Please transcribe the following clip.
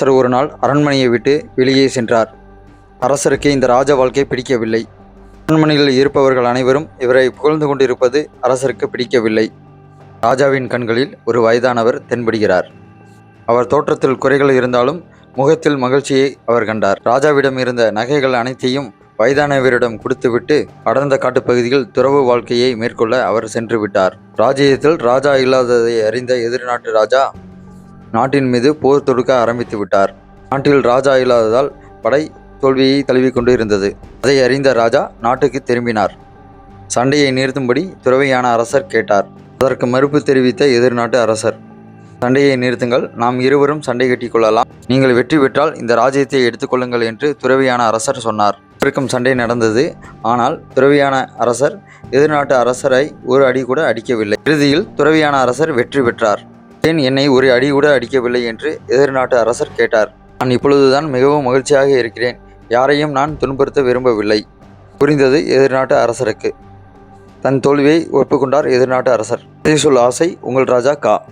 அரசர் ஒரு நாள் அரண்மனையை விட்டு வெளியே சென்றார். அரசருக்கு இந்த ராஜ வாழ்க்கை பிடிக்கவில்லை. அரண்மனையில் இருப்பவர்கள் அனைவரும் இவரை புகழ்ந்து கொண்டிருப்பது அரசருக்கு பிடிக்கவில்லை. ராஜாவின் கண்களில் ஒரு வயதானவர் தென்படுகிறார். அவர் தோற்றத்தில் குறைகள் இருந்தாலும் முகத்தில் மகிழ்ச்சியை அவர் கண்டார். ராஜாவிடம் இருந்த நகைகள் அனைத்தையும் வயதானவரிடம் கொடுத்துவிட்டு அடர்ந்த காட்டுப்பகுதியில் துறவு வாழ்க்கையை மேற்கொள்ள அவர் சென்று விட்டார். ராஜ்யத்தில் ராஜா இல்லாததை அறிந்த எதிர்நாட்டு ராஜா நாட்டின் மீது போர் தொடுக்க ஆரம்பித்து விட்டார். நாட்டில் ராஜா இல்லாததால் படை தோல்வியை தழுவிக்கொண்டு இருந்தது. அதை அறிந்த ராஜா நாட்டுக்கு திரும்பினார். சண்டையை நிறுத்தும்படி துறவியான அரசர் கேட்டார். அதற்கு மறுப்பு தெரிவித்த எதிர்நாட்டு அரசர் சண்டையை நிறுத்துங்கள். நாம் இருவரும் சண்டை கட்டிக் கொள்ளலாம். நீங்கள் வெற்றி பெற்றால் இந்த ராஜ்யத்தை எடுத்துக்கொள்ளுங்கள் என்று துறவியான அரசர் சொன்னார். இருக்கும் சண்டை நடந்தது. ஆனால் துறவியான அரசர் எதிர்நாட்டு அரசரை ஒரு அடி கூட அடிக்கவில்லை. இறுதியில் துறவியான அரசர் வெற்றி பெற்றார். ஏன் என்னை ஒரு அடி கூட அடிக்கவில்லை என்று எதிர்நாட்டு அரசர் கேட்டார். நான் இப்பொழுதுதான் மிகவும் மகிழ்ச்சியாக இருக்கிறேன். யாரையும் நான் துன்புறுத்த விரும்பவில்லை. புரிந்தது எதிர்நாட்டு அரசருக்கு. தன் தோல்வியை ஒப்புக்கொண்டார் எதிர்நாட்டு அரசர். இதை சொல் ஆசை உங்கள் ராஜா கா.